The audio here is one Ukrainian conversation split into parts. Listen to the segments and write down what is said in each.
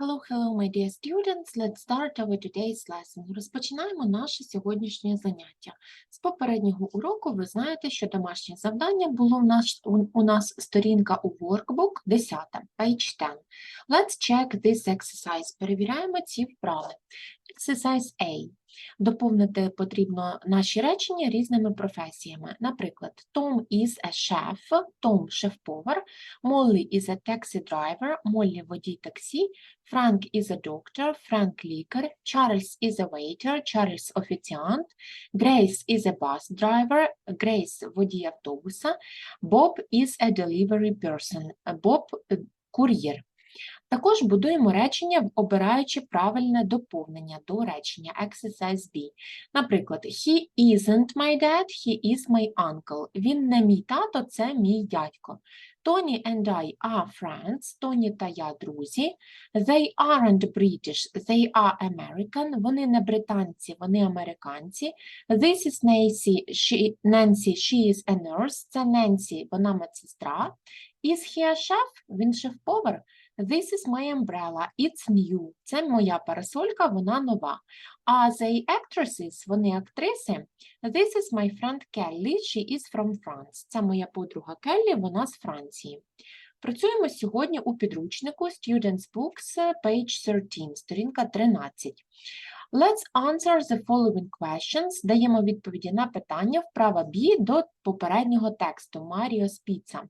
Hello, hello, my dear students. Let's start our today's lesson. Розпочинаємо наше сьогоднішнє заняття. З попереднього уроку ви знаєте, що домашнє завдання було в нас, у, нас сторінка у workbook 10, page 10. Let's check this exercise. Перевіряємо ці вправи. Exercise A. Доповнити потрібно наші речення різними професіями. Наприклад, Tom is a chef, Том – шеф-повар, Molly is a taxi driver, Моллі – водій таксі, Frank is a doctor, Frank – лікар, Charles is a waiter, Charles – офіціант, Grace is a bus driver, Grace – водій автобуса, Bob is a delivery person, Bob – кур'єр. Також будуємо речення, обираючи правильне доповнення до речення exercise B. Наприклад, he isn't my dad, he is my uncle. Він не мій тато, це мій дядько. Tony and I are friends. Тоні та я друзі. They aren't British, they are American. Вони не британці, вони американці. This is Nancy, she, Nancy, she is a nurse. Це Ненсі, вона медсестра. Is he a chef? Він шеф-повар. This is my umbrella, it's new. Це моя парасолька, вона нова. А they actresses, вони актриси. This is my friend Kelly, she is from France. Це моя подруга Келлі, вона з Франції. Працюємо сьогодні у підручнику Students Books, page 13, сторінка 13. Let's answer the following questions. Даємо відповіді на питання вправа B до попереднього тексту Mario's Pizza.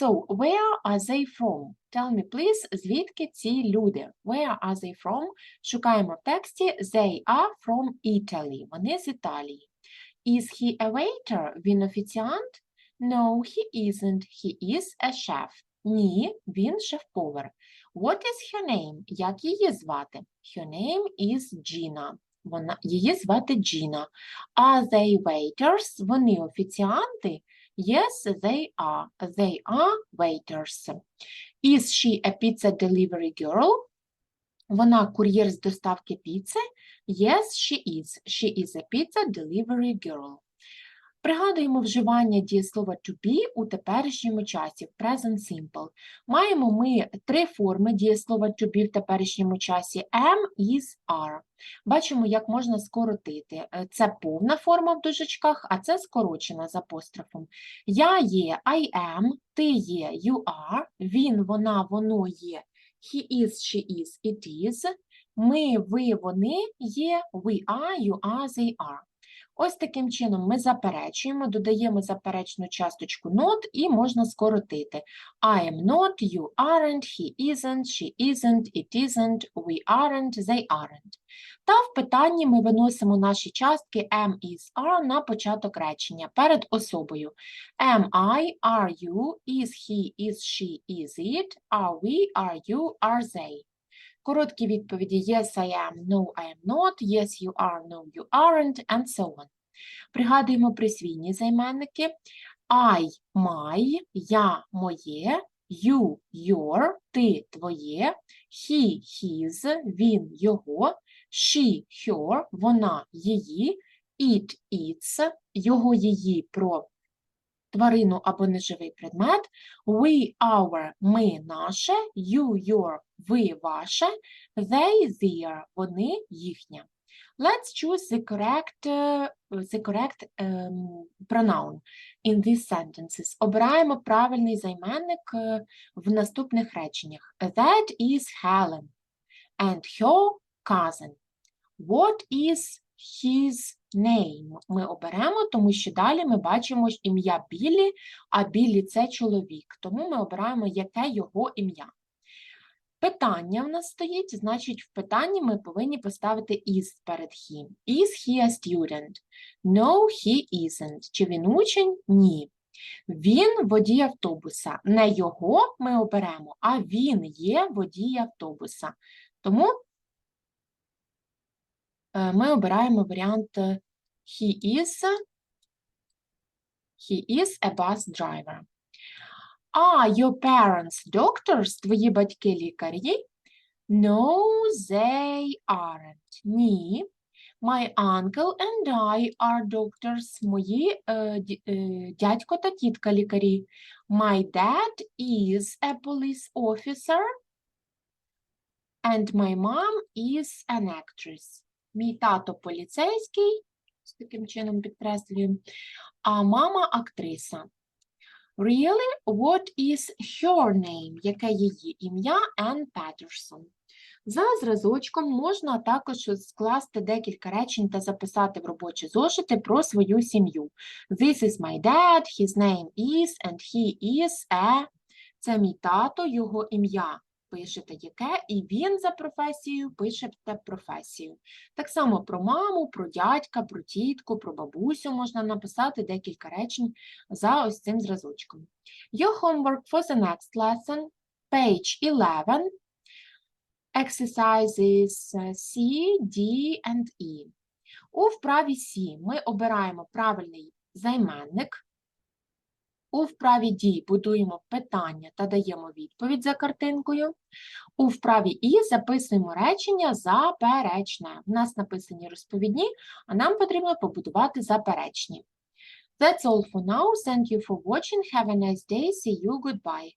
So, where are they from? Tell me, please, звідки ці люди? Where are they from? Шукаємо в тексті. They are from Italy. Вони з Італії. Is he a waiter? Він офіціант? No, he isn't. He is a chef. Ні, він шеф-повар. What is her name? Як її звати? Her name is Gina. Вона, її звати Джіна. Are they waiters? Вони офіціанти? Yes, they are. They are waiters. Is she a pizza delivery girl? Вона кур'єр з доставки піци? Yes, she is. She is a pizza delivery girl. Пригадуємо вживання дієслова to be у теперішньому часі, в present simple. Маємо ми три форми дієслова to be в теперішньому часі am, is, are. Бачимо, як можна скоротити. Е, Це повна форма в дужечках, а це скорочена з апострофом. Я є, I am, ти є, you are, він, вона, воно є, he is, she is, it is, ми, ви, вони є, we are, you are, they are. Ось таким чином ми заперечуємо, додаємо заперечну часточку not і можна скоротити. I am not, you aren't, he isn't, she isn't, it isn't, we aren't, they aren't. Та в питанні ми виносимо наші частки am, is, are на початок речення перед особою. Am I, are you, is he, is she, is it, are we, are you, are they. Короткі відповіді Yes, I am, No, I am not, Yes, you are, No, you aren't, and so on. Пригадуємо присвійні займенники. I – my, я – моє, you – your, ти – твоє, he – his, він – його, she – her, вона – її, it – its, його – її про тварину або неживий предмет, we – our, ми – наше, you – your, ви – ваше, they – their, вони – їхня. Let's choose the correct, uh, the correct um, pronoun in these sentences. Обираємо правильний займенник е, в наступних реченнях. That is Helen and her cousin. What is his name? Ми оберемо, тому що далі ми бачимо ім'я Біллі, а Біллі – це чоловік. Тому ми обираємо, яке його ім'я. Питання в нас стоїть, значить, в питанні ми повинні поставити is перед him. Is he a student? No, he isn't. Чи він учень? Ні. Він водій автобуса. Не його ми оберемо, а він є водій автобуса. Тому ми обираємо варіант е, he is, he is a bus driver. Are your parents doctors? Твої батьки лікарі? No, they aren't. Ні. My uncle and I are doctors. Мої е, е, дядько та тітка лікарі. My dad is a police officer. And my mom is an actress. Мій тато поліцейський, з таким чином підкреслюю, а мама актриса. Really? What is her name? Яке її ім'я? Ann Patterson. За зразочком можна також скласти декілька речень та записати в робочі зошити про свою сім'ю. This is my dad, his name is, and he is a. Це мій тато, його ім'я. Пишете яке, і він за професією пишете професію. Так само про маму, про дядька, про тітку, про бабусю можна написати декілька речень за ось цим зразочком. Your homework for the next lesson, page 11, exercises uh, C, D and E. У вправі C ми обираємо правильний займенник. У вправі дій будуємо питання та даємо відповідь за картинкою. У вправі І записуємо речення заперечне. У нас написані розповідні, а нам потрібно побудувати заперечні. That's all for now. Thank you for watching. Have a nice day. See you. Goodbye.